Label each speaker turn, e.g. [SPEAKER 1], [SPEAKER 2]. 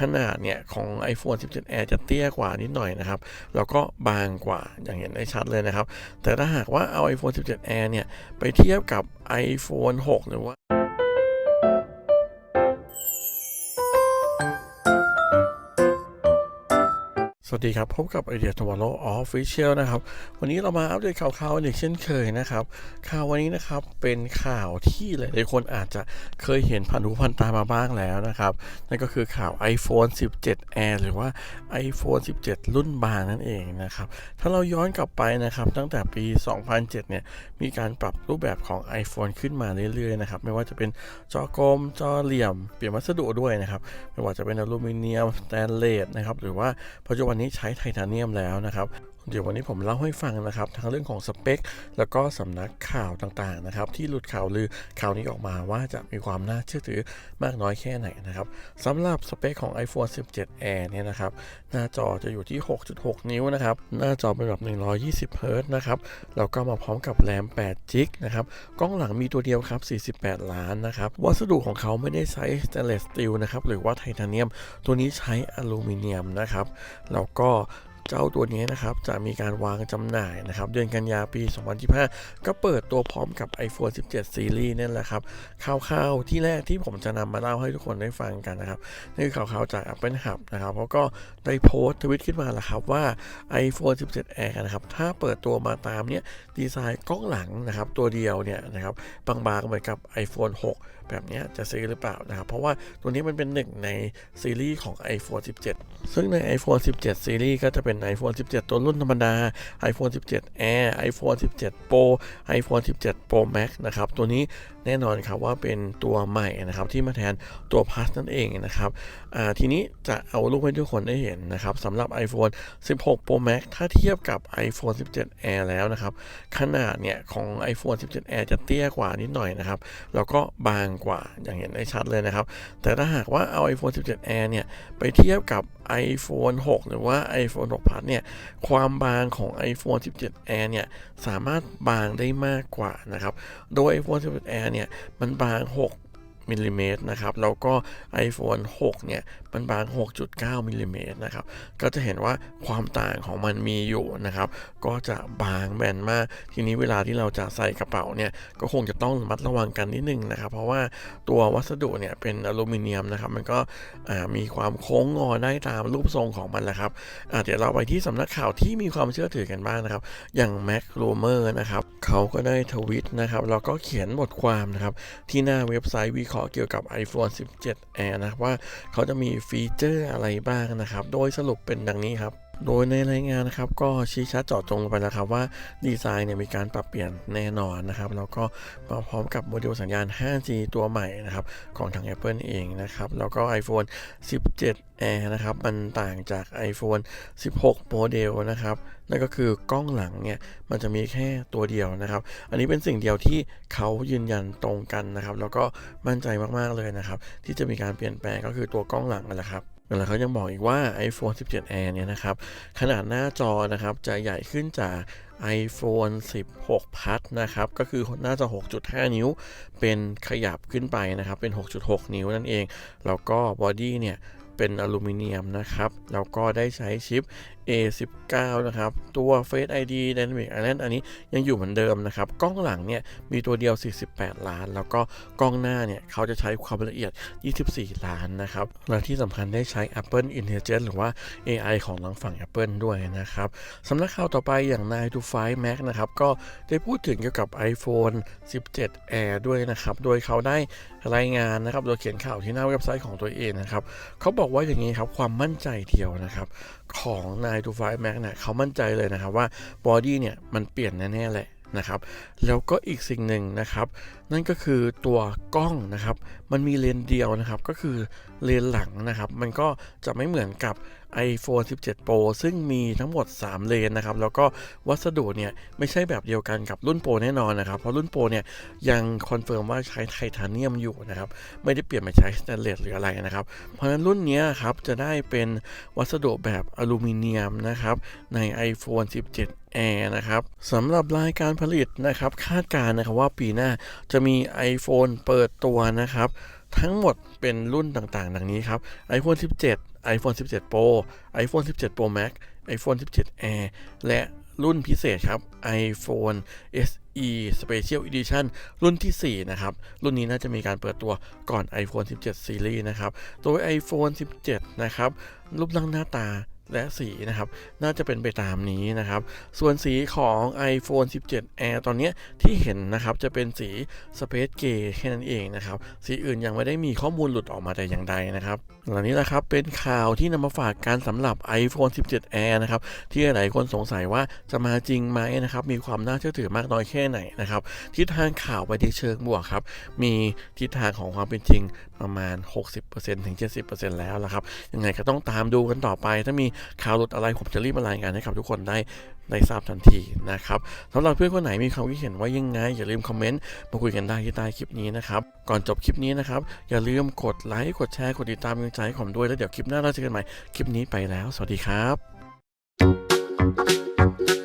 [SPEAKER 1] ขนาดเนี่ยของ iPhone 17 Air จะเตี้ยกว่านิดหน่อยนะครับ แล้วก็บางกว่าอย่างเห็นได้ชัดเลยนะครับ แต่ถ้าหากว่าเอา iPhone 17 Air เนี่ย ไปเทียบกับ iPhone 6 หรือว่า สวัสดีครับ พบกับไอเดียทวารโลออฟฟิเชียลนะครับ วันนี้เรามาอัปเดตข่าวๆกันอีกเช่นเคยนะครับ ข่าววันนี้นะครับเป็นข่าวที่หลายๆคนอาจจะเคยเห็นผ่านหูผ่านตามาบ้างแล้วนะครับ นั่นก็คือข่าว iPhone 17 Air หรือว่า iPhone 17 รุ่นบางนั่นเองนะครับ ถ้าเราย้อนกลับไปนะครับ ตั้งแต่ปี 2007 เนี่ย มีการปรับรูปแบบของ iPhone ขึ้นมาเรื่อยๆนะครับ ไม่ว่าจะเป็นจอกลมจอเหลี่ยม เปลี่ยนวัสดุด้วยนะครับ ไม่ว่าจะเป็นอลูมิเนียมสแตนเลสนะครับ หรือว่าปัจจุบันนี้ใช้ไทเทเนียมแล้วนะครับ เดี๋ยววันนี้ผมเล่าให้ฟังนะครับทั้งเรื่องของสเปค แล้วก็สำนักข่าวต่างๆนะครับที่หลุดข่าวลือข่าวนี้ออกมาว่าจะมีความน่าเชื่อถือมากน้อยแค่ไหนนะครับสำหรับสเปคของ iPhone 17 Air เนี่ยนะครับหน้าจอจะอยู่ที่ 6.6 นิ้วนะครับหน้าจอเป็นแบบ 120เฮิรต์นะครับแล้วก็มาพร้อมกับแรม8จิกนะครับกล้องหลังมีตัวเดียวครับ 48 ล้านนะครับวัสดุของเขาไม่ได้ใช้สแตนเลสสตีลนะครับหรือว่าไทเทเนียม ตัวนี้ใช้อลูมิเนียมนะครับแล้วก็ เจ้าตัวนี้นะครับจะมีการวางจำหน่ายนะครับเดือนกันยาปี 2025 ก็เปิดตัวพร้อมกับ iPhone 17 Series นั่นแหละครับข่าวๆที่แรกที่ผมจะนำมาเล่าให้ทุกคนได้ฟังกันนะครับนี่คือข่าวๆจาก Apple Hub นะครับเขาก็ได้โพสต์ทวิตขึ้นมาแล้วครับว่า iPhone 17 Air นะครับถ้าเปิดตัวมาตามเนี้ยดีไซน์กล้องหลังนะครับตัวเดียวเนี่ยนะครับบางๆเหมือนกับ iPhone 6 แบบเนี้จะซื้อหรือเปล่านะครับ เพราะว่าตัวนี้มันเป็นหนึ่งในซีรีส์ของ iPhone 17 ซึ่งใน iPhone 17 ซีรีส์ก็จะเป็น iPhone 17 ตัวรุ่นธรรมดา iPhone 17 Air iPhone 17 Pro iPhone 17 Pro Max นะครับ ตัวนี้แน่นอนครับว่าเป็นตัวใหม่นะครับที่มาแทนตัว Plus นั่นเองนะครับทีนี้จะเอารูปให้ทุกคนได้เห็นนะครับสำหรับ iPhone 16 Pro Max ถ้าเทียบกับ iPhone 17 Air แล้วนะครับ ขนาดเนี่ยของ iPhone 17 Air จะเตี้ยกว่านิดหน่อยนะครับ แล้วก็บางกว่าอย่างเห็นได้ชัดเลยนะครับ แต่ถ้าหากว่าเอา iPhone 17 Air เนี่ย ไปเทียบกับ iPhone 6 หรือว่า iPhone 6 Plus เนี่ย ความบางของ iPhone 17 Air เนี่ย สามารถบางได้มากกว่านะครับ โดย iPhone 17 Air เนี่ย มันบาง 6 มิลลิเมตรนะครับ แล้วก็ iPhone 6 เนี่ยมันบาง 6.9มิลลิเมตรนะครับ ก็จะเห็นว่าความต่างของมันมีอยู่นะครับ ก็จะบางแบนมาก ทีนี้เวลาที่เราจะใส่กระเป๋าเนี่ย ก็คงจะต้องระมัดระวังกันนิดนึงนะครับ เพราะว่าตัววัสดุเนี่ยเป็นอลูมิเนียมนะครับ มันก็มีความโค้งงอได้ตามรูปทรงของมันแหละครับเดี๋ยวเราไปที่สำนักข่าวที่มีความเชื่อถือกันบ้างนะครับ อย่าง Mac r o m e r นะครับ เขาก็ได้ทวิตนะครับ แล้วก็เขียนบทความนะครับ ที่หน้าเว็บไซต์วิเคราะเกี่ยวกับ iPhone 17 Air นะครับว่าเขาจะมีฟีเจอร์อะไรบ้างนะครับ โดยสรุปเป็นดังนี้ครับ โดยในรายงานนะครับก็ชี้ชัดเจาะจงไปแล้วครับว่าดีไซน์เนี่ยมีการปรับเปลี่ยนแน่นอนนะครับแล้วก็มาพร้อมกับโมเดลสัญญาณ 5G ตัวใหม่นะครับของทาง Apple เองนะครับแล้วก็ iPhone 17 Air นะครับมันต่างจาก iPhone 16โมเดลนะครับนั่นก็คือกล้องหลังเนี่ยมันจะมีแค่ตัวเดียวนะครับ อันนี้เป็นสิ่งเดียวที่เขายืนยันตรงกันนะครับ แล้วก็มั่นใจมากๆเลยนะครับ ที่จะมีการเปลี่ยนแปลงก็คือตัวกล้องหลังนั่นแหละครับ แล้วเขายังบอกอีกว่า iPhone 17 Air เนี่ยนะครับ ขนาดหน้าจอนะครับ จะใหญ่ขึ้นจาก iPhone 16 Plus นะครับ ก็คือหน้าจอ 6.5 นิ้ว เป็นขยับขึ้นไปนะครับ เป็น 6.6 นิ้วนั่นเอง แล้วก็บอดี้เนี่ยเป็นอลูมิเนียมนะครับ แล้วก็ได้ใช้ชิป A19 นะครับ ตัว Face ID Dynamic Island อันนี้ยังอยู่เหมือนเดิมนะครับ กล้องหลังเนี่ยมีตัวเดียว 48 ล้าน แล้วก็กล้องหน้าเนี่ยเขาจะใช้ความละเอียด 24 ล้านนะครับ และที่สำคัญได้ใช้ Apple Intelligence หรือว่า AI ของทางฝั่ง Apple ด้วยนะครับสำนักข่าวต่อไปอย่าง9 to 5 Mac นะครับก็ได้พูดถึงเกี่ยวกับ iPhone 17 Air ด้วยนะครับ โดยเขาได้รายงานนะครับ โดยเขียนข่าวที่หน้าเว็บไซต์ของตัวเองนะครับเขาบอกว่าอย่างนี้ครับความมั่นใจเดียวนะครับของนาย9 to 5 Max เนี่ยเขามั่นใจเลยนะครับว่าบอดี้เนี่ยมันเปลี่ยนแน่ๆแหละนะครับแล้วก็อีกสิ่งหนึ่งนะครับ นั่นก็คือตัวกล้องนะครับ มันมีเลนเดียวนะครับ ก็คือเลนหลังนะครับ มันก็จะไม่เหมือนกับ iPhone 17 Pro ซึ่งมีทั้งหมด 3 เลนนะครับ แล้วก็วัสดุเนี่ย ไม่ใช่แบบเดียวกันกับรุ่นโปรแน่นอนนะครับ เพราะรุ่นโปรเนี่ย ยังคอนเฟิร์มว่าใช้ไทเทเนียมอยู่นะครับ ไม่ได้เปลี่ยนมาใช้สแตนเลสหรืออะไรนะครับ เพราะฉะนั้นรุ่นนี้ครับ จะได้เป็นวัสดุแบบอลูมิเนียมนะครับ ใน iPhone 17 Air นะครับสำหรับรายการผลิตนะครับ คาดการณ์นะครับว่าปีหน้าจะมี iPhone เปิดตัวนะครับ ทั้งหมดเป็นรุ่นต่างๆ ดังนี้ครับ iPhone 17 iPhone 17 Pro iPhone 17 Pro Max iPhone 17 Air และรุ่นพิเศษครับ iPhone SE Special Edition รุ่นทีสี่4 นะครับ รุ่นนี้น่าจะมีการเปิดตัวก่อน iPhone 17 Series นะครับ โดย iPhone 17 นะครับ รูปร่างหน้าตา และสีนะครับ น่าจะเป็นไปตามนี้นะครับ ส่วนสีของ iPhone 17 Air ตอนนี้ที่เห็นนะครับจะเป็นสี Space Gray แค่นั้นเองนะครับ สีอื่นยังไม่ได้มีข้อมูลหลุดออกมาแต่อย่างใดนะครับเหล่านี้แหละครับเป็นข่าวที่นำมาฝากการสำหรับ iPhone 17 Air นะครับ ที่หลายคนสงสัยว่าจะมาจริงไหมนะครับ มีความน่าเชื่อถือมากน้อยแค่ไหนนะครับ ทิศทางข่าวไปในเชิงบวกครับ มีทิศทางของความเป็นจริงประมาณ 60%ถึง 70%แล้วนะครับ ยังไงก็ต้องตามดูกันต่อไป ถ้ามีข่าวหลดอะไรผมจะรีบมารายงานให้กับทุกคนได้ได้ทราบทันทีนะครับสำหรับเพื่อนคนไหนมีความคิดเห็นว่ายังไง อย่าลืมคอมเมนต์มาคุยกันได้ที่ใต้คลิปนี้นะครับ ก่อนจบคลิปนี้นะครับ อย่าลืมกดไลค์กดแชร์กดติดตามกำลังใจผมด้วยแล้วเดี๋ยวคลิปหน้าเราจะเจอกันใหม่คลิปนี้ไปแล้ว สวัสดีครับ thank you